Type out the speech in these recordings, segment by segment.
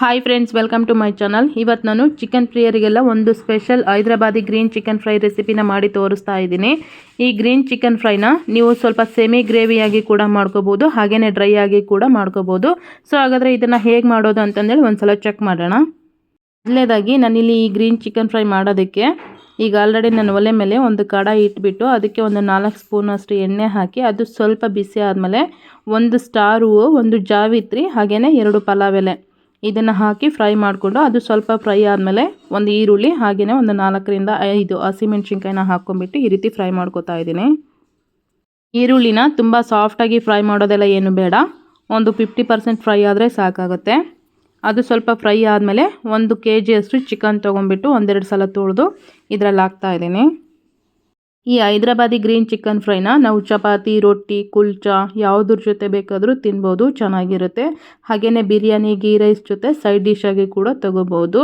Hi friends welcome to my channel ಇವತ್ತು ನಾನು chicken ಪ್ರಿಯರಿಗೆಲ್ಲ ಒಂದು special Hyderabadi green chicken fry ರೆಸಿಪಿನ ಮಾಡಿ ತೋರಿಸ್ತಾ ಇದ್ದೀನಿ. ಈ ಗ್ರೀನ್ ಚಿಕನ್ ಫ್ರೈನ ನೀವು ಸ್ವಲ್ಪ ಸೆಮಿ ಗ್ರೇವಿಯಾಗಿ ಕೂಡ ಮಾಡ್ಕೋಬೋದು ಹಾಗೆಯೇ ಡ್ರೈ ಆಗಿ ಕೂಡ ಮಾಡ್ಕೋಬೋದು. ಸೊ ಹಾಗಾದರೆ ಇದನ್ನು ಹೇಗೆ ಮಾಡೋದು ಅಂತಂದೇಳಿ ಒಂದ್ಸಲ ಚೆಕ್ ಮಾಡೋಣ. ಮೊದಲನೇದಾಗಿ ನಾನಿಲ್ಲಿ ಈ ಗ್ರೀನ್ ಚಿಕನ್ ಫ್ರೈ ಮಾಡೋದಕ್ಕೆ ಈಗ ಆಲ್ರೆಡಿ ನಾನು ಒಲೆ ಮೇಲೆ ಒಂದು ಕಡಾಯಿ ಇಟ್ಬಿಟ್ಟು ಅದಕ್ಕೆ ಒಂದು ನಾಲ್ಕು ಸ್ಪೂನಷ್ಟು ಎಣ್ಣೆ ಹಾಕಿ ಅದು ಸ್ವಲ್ಪ ಬಿಸಿ ಆದಮೇಲೆ ಒಂದು ಸ್ಟಾರ್ ಒಂದು ಜಾವಿತ್ರಿ ಹಾಗೆಯೇ ಎರಡು ಪಲಾವ್ ಎಲೆ. ಇದನ್ನು ಹಾಕಿ ಫ್ರೈ ಮಾಡಿಕೊಂಡು ಅದು ಸ್ವಲ್ಪ ಫ್ರೈ ಆದಮೇಲೆ ಒಂದು ಈರುಳ್ಳಿ ಹಾಗೆಯೇ ಒಂದು ನಾಲ್ಕರಿಂದ ಐದು ಹಸಿಮೆಣ್ಸಿನ್ಕಾಯಿನ ಹಾಕ್ಕೊಂಬಿಟ್ಟು ಈ ರೀತಿ ಫ್ರೈ ಮಾಡ್ಕೊತಾ ಇದ್ದೀನಿ. ಈರುಳ್ಳಿನ ತುಂಬ ಸಾಫ್ಟಾಗಿ ಫ್ರೈ ಮಾಡೋದೆಲ್ಲ ಏನು ಬೇಡ. ಒಂದು ಫಿಫ್ಟಿ ಪರ್ಸೆಂಟ್ ಫ್ರೈ ಆದರೆ ಸಾಕಾಗುತ್ತೆ. ಅದು ಸ್ವಲ್ಪ ಫ್ರೈ ಆದಮೇಲೆ ಒಂದು ಕೆ ಜಿಯಷ್ಟು ಚಿಕನ್ ತೊಗೊಂಬಿಟ್ಟು ಒಂದೆರಡು ಸಲ ತೊಳೆದು ಇದರಲ್ಲಿ ಹಾಕ್ತಾ ಇದ್ದೀನಿ. ಈ ಹೈದ್ರಾಬಾದಿ ಗ್ರೀನ್ ಚಿಕನ್ ಫ್ರೈನ ನಾವು ಚಪಾತಿ, ರೊಟ್ಟಿ, ಕುಲ್ಚಾ ಯಾವುದ್ರ ಜೊತೆ ಬೇಕಾದರೂ ತಿನ್ಬೋದು, ಚೆನ್ನಾಗಿರುತ್ತೆ. ಹಾಗೆಯೇ ಬಿರಿಯಾನಿ, ಗೀ ರೈಸ್ ಜೊತೆ ಸೈಡ್ ಡಿಶ್ ಆಗಿ ಕೂಡ ತಗೋಬೋದು.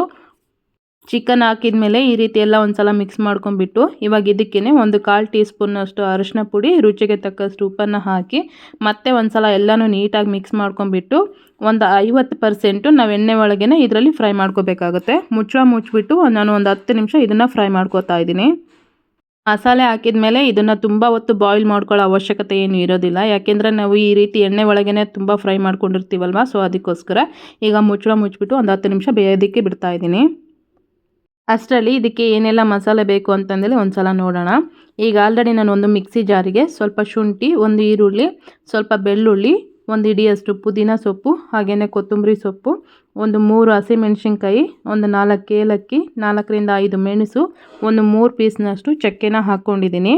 ಚಿಕನ್ ಹಾಕಿದ ಮೇಲೆ ಈ ರೀತಿ ಎಲ್ಲ ಒಂದು ಸಲ ಮಿಕ್ಸ್ ಮಾಡ್ಕೊಂಡ್ಬಿಟ್ಟು ಇವಾಗ ಇದಕ್ಕೇ ಒಂದು ಕಾಲು ಟೀ ಸ್ಪೂನಷ್ಟು ಅರಿಶಿನ ಪುಡಿ, ರುಚಿಗೆ ತಕ್ಕಷ್ಟು ಉಪ್ಪನ್ನು ಹಾಕಿ ಮತ್ತೆ ಒಂದು ಸಲ ಎಲ್ಲನೂ ನೀಟಾಗಿ ಮಿಕ್ಸ್ ಮಾಡ್ಕೊಂಡ್ಬಿಟ್ಟು ಒಂದು ಐವತ್ತು ಪರ್ಸೆಂಟು ನಾವು ಎಣ್ಣೆ ಒಳಗೇ ಇದರಲ್ಲಿ ಫ್ರೈ ಮಾಡ್ಕೋಬೇಕಾಗುತ್ತೆ. ಮುಚ್ಚಳ ಮುಚ್ಚಿಬಿಟ್ಟು ನಾನು ಒಂದು ಹತ್ತು ನಿಮಿಷ ಇದನ್ನು ಫ್ರೈ ಮಾಡ್ಕೋತಾ ಇದ್ದೀನಿ. ಮಸಾಲೆ ಹಾಕಿದ ಮೇಲೆ ಇದನ್ನು ತುಂಬ ಹೊತ್ತು ಬಾಯ್ಲ್ ಮಾಡ್ಕೊಳ್ಳೋ ಅವಶ್ಯಕತೆ ಏನು ಇರೋದಿಲ್ಲ. ಯಾಕೆಂದರೆ ನಾವು ಈ ರೀತಿ ಎಣ್ಣೆ ಒಳಗೇ ತುಂಬ ಫ್ರೈ ಮಾಡ್ಕೊಂಡಿರ್ತೀವಲ್ವ? ಸೊ ಅದಕ್ಕೋಸ್ಕರ ಈಗ ಮುಚ್ಚಳ ಮುಚ್ಚಿಬಿಟ್ಟು ಒಂದು ಹತ್ತು ನಿಮಿಷ ಬೇಯೋದಕ್ಕೆ ಬಿಡ್ತಾ ಇದ್ದೀನಿ. ಅಷ್ಟರಲ್ಲಿ ಇದಕ್ಕೆ ಏನೆಲ್ಲ ಮಸಾಲೆ ಬೇಕು ಅಂತಂದೇಳಿ ಒಂದು ಸಲ ನೋಡೋಣ. ಈಗ ಆಲ್ರೆಡಿ ನಾನು ಒಂದು ಮಿಕ್ಸಿ ಜಾರಿಗೆ ಸ್ವಲ್ಪ ಶುಂಠಿ, ಒಂದು ಈರುಳ್ಳಿ, ಸ್ವಲ್ಪ ಬೆಳ್ಳುಳ್ಳಿ ಒಂದು ಇಡಿಯಷ್ಟು ಪುದೀನ ಸೊಪ್ಪು, ಹಾಗೆಯೇ ಕೊತ್ತಂಬರಿ ಸೊಪ್ಪು, ಒಂದು ಮೂರು ಹಸಿಮೆಣ್ಸಿನ್ಕಾಯಿ ಒಂದು ನಾಲ್ಕು ಏಲಕ್ಕಿ, ನಾಲ್ಕರಿಂದ ಐದು ಮೆಣಸು, ಒಂದು ಮೂರು ಪೀಸ್ನಷ್ಟು ಚಕ್ಕೆನ ಹಾಕ್ಕೊಂಡಿದ್ದೀನಿ.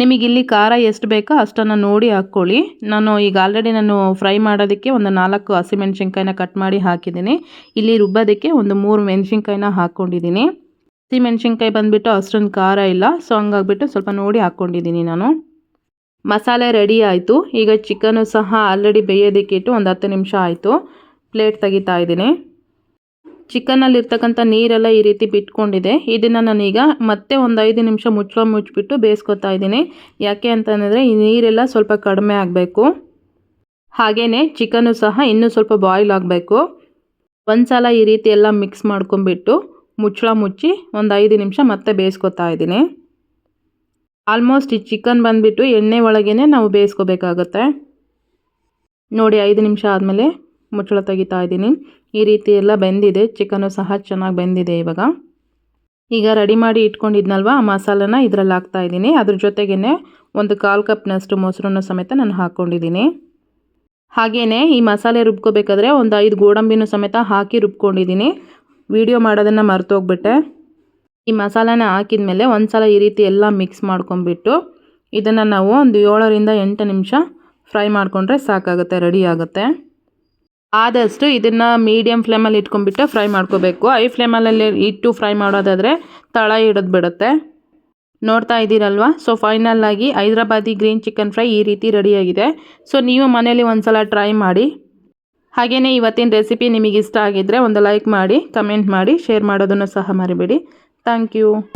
ನಿಮಗಿಲ್ಲಿ ಖಾರ ಎಷ್ಟು ಬೇಕೋ ಅಷ್ಟನ್ನು ನೋಡಿ ಹಾಕ್ಕೊಳ್ಳಿ. ನಾನು ಈಗ ಆಲ್ರೆಡಿ ನಾನು ಫ್ರೈ ಮಾಡೋದಕ್ಕೆ ಒಂದು ನಾಲ್ಕು ಹಸಿಮೆಣ್ಸಿನ್ಕಾಯಿನ ಕಟ್ ಮಾಡಿ ಹಾಕಿದ್ದೀನಿ. ಇಲ್ಲಿ ರುಬ್ಬೋದಕ್ಕೆ ಒಂದು ಮೂರು ಮೆಣಸಿನ್ಕಾಯಿನ ಹಾಕ್ಕೊಂಡಿದ್ದೀನಿ. ಹಸಿಮೆಣ್ಸಿನ್ಕಾಯಿ ಬಂದುಬಿಟ್ಟು ಅಷ್ಟೊಂದು ಖಾರ ಇಲ್ಲ, ಸೊ ಹಂಗಾಗ್ಬಿಟ್ಟು ಸ್ವಲ್ಪ ನೋಡಿ ಹಾಕ್ಕೊಂಡಿದ್ದೀನಿ ನಾನು. ಮಸಾಲೆ ರೆಡಿ ಆಯಿತು. ಈಗ ಚಿಕನು ಸಹ ಆಲ್ರೆಡಿ ಬೇಯೋದಕ್ಕಿಟ್ಟು ಒಂದು ಹತ್ತು ನಿಮಿಷ ಆಯಿತು. ಪ್ಲೇಟ್ ತೆಗಿತಾ ಇದ್ದೀನಿ. ಚಿಕನ್ನಲ್ಲಿರ್ತಕ್ಕಂಥ ನೀರೆಲ್ಲ ಈ ರೀತಿ ಬಿಟ್ಕೊಂಡಿದೆ. ಇದನ್ನು ನಾನೀಗ ಮತ್ತೆ ಒಂದು ಐದು ನಿಮಿಷ ಮುಚ್ಚಳ ಮುಚ್ಚಿಬಿಟ್ಟು ಬೇಯಿಸ್ಕೊತಾ ಇದ್ದೀನಿ. ಯಾಕೆ ಅಂತಂದರೆ ಈ ನೀರೆಲ್ಲ ಸ್ವಲ್ಪ ಕಡಿಮೆ ಆಗಬೇಕು. ಹಾಗೆಯೇ ಚಿಕನು ಸಹ ಇನ್ನೂ ಸ್ವಲ್ಪ ಬಾಯ್ಲ್ ಆಗಬೇಕು. ಒಂದು ಸಲ ಈ ರೀತಿ ಎಲ್ಲ ಮಿಕ್ಸ್ ಮಾಡ್ಕೊಂಬಿಟ್ಟು ಮುಚ್ಚಳ ಮುಚ್ಚಿ ಒಂದು ಐದು ನಿಮಿಷ ಮತ್ತೆ ಬೇಯಿಸ್ಕೊತಾ ಇದ್ದೀನಿ. ಆಲ್ಮೋಸ್ಟ್ ಈ ಚಿಕನ್ ಬಂದುಬಿಟ್ಟು ಎಣ್ಣೆ ಒಳಗೇ ನಾವು ಬೇಯಿಸ್ಕೋಬೇಕಾಗತ್ತೆ. ನೋಡಿ ಐದು ನಿಮಿಷ ಆದಮೇಲೆ ಮುಚ್ಚಳ ತೆಗಿತಾ ಇದ್ದೀನಿ. ಈ ರೀತಿ ಎಲ್ಲ ಬೆಂದಿದೆ. ಚಿಕನು ಸಹ ಚೆನ್ನಾಗಿ ಬೆಂದಿದೆ ಇವಾಗ. ಈಗ ರೆಡಿ ಮಾಡಿ ಇಟ್ಕೊಂಡಿದ್ನಲ್ವ? ಆ ಮಸಾಲನ ಇದರಲ್ಲಿ ಹಾಕ್ತಾ ಇದ್ದೀನಿ. ಅದ್ರ ಜೊತೆಗೇ ಒಂದು ಕಾಲು ಕಪ್ನಷ್ಟು ಮೊಸರನ್ನು ಸಮೇತ ನಾನು ಹಾಕ್ಕೊಂಡಿದ್ದೀನಿ. ಹಾಗೆಯೇ ಈ ಮಸಾಲೆ ರುಬ್ಕೋಬೇಕಾದ್ರೆ ಒಂದು ಐದು ಗೋಡಂಬಿನೂ ಸಮೇತ ಹಾಕಿ ರುಬ್ಕೊಂಡಿದ್ದೀನಿ. ವಿಡಿಯೋ ಮಾಡೋದನ್ನು ಮರ್ತೋಗ್ಬಿಟ್ಟೆ. ಈ ಮಸಾಲಾನ ಹಾಕಿದ ಮೇಲೆ ಒಂದು ಸಲ ಈ ರೀತಿ ಎಲ್ಲ ಮಿಕ್ಸ್ ಮಾಡ್ಕೊಂಬಿಟ್ಟು ಇದನ್ನು ನಾವು ಒಂದು ಏಳರಿಂದ ಎಂಟು ನಿಮಿಷ ಫ್ರೈ ಮಾಡಿಕೊಂಡ್ರೆ ಸಾಕಾಗುತ್ತೆ ರೆಡಿ ಆಗುತ್ತೆ. ಆದಷ್ಟು ಇದನ್ನು ಮೀಡಿಯಮ್ ಫ್ಲೇಮಲ್ಲಿ ಇಟ್ಕೊಂಡ್ಬಿಟ್ಟು ಫ್ರೈ ಮಾಡ್ಕೋಬೇಕು. ಐ ಫ್ಲೇಮಲ್ಲಿ ಇಟ್ಟು ಫ್ರೈ ಮಾಡೋದಾದರೆ ತಳ ಹಿಡಿದು ಬಿಡುತ್ತೆ. ನೋಡ್ತಾ ಇದ್ದೀರಲ್ವ? ಸೊ ಆಗಿ ಹೈದ್ರಾಬಾದಿ ಗ್ರೀನ್ ಚಿಕನ್ ಫ್ರೈ ಈ ರೀತಿ ರೆಡಿಯಾಗಿದೆ ಸೊ ನೀವು ಮನೇಲಿ ಒಂದು ಸಲ ಟ್ರೈ ಮಾಡಿ. ಹಾಗೆಯೇ ಇವತ್ತಿನ ರೆಸಿಪಿ ನಿಮಗೆ ಇಷ್ಟ ಆಗಿದ್ದರೆ ಒಂದು ಲೈಕ್ ಮಾಡಿ ಕಮೆಂಟ್ ಮಾಡಿ ಶೇರ್ ಮಾಡೋದನ್ನು ಸಹ ಮರಿಬೇಡಿ. Thank you.